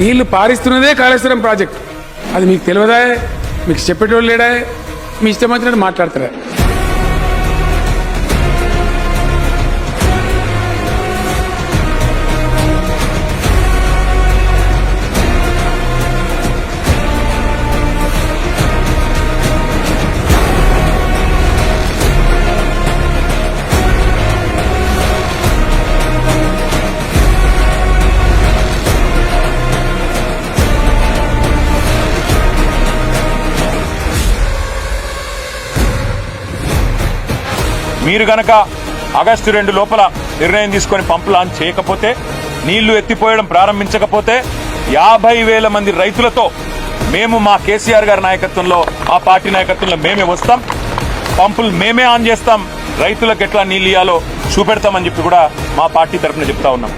నీళ్ళు పారిస్తున్నదే కాళేశ్వరం ప్రాజెక్ట్. అది మీకు తెలియదా మీకు చెప్పేటోళ్ళు లేడా మీ ఇష్టం వచ్చినట్టు మాట్లాడతారా? మీరు గనక ఆగస్టు రెండు లోపల నిర్ణయం తీసుకొని పంపు లాంచ్ చేయకపోతే నీళ్ళు ఎత్తిపోయడం ప్రారంభించకపోతే యాభై వేల మంది రైతులతో మేము మా కేసీఆర్ గారి నాయకత్వంలో ఆ పార్టీ నాయకత్వంలో మేమే వస్తాం. పంపులు మేమే ఆన్ చేస్తాం. రైతులకు ఎట్లా నీళ్ళు ఇయ్యాలో చూపెడతామని చెప్పి కూడా మా పార్టీ తరఫున చెప్తా ఉన్నాం.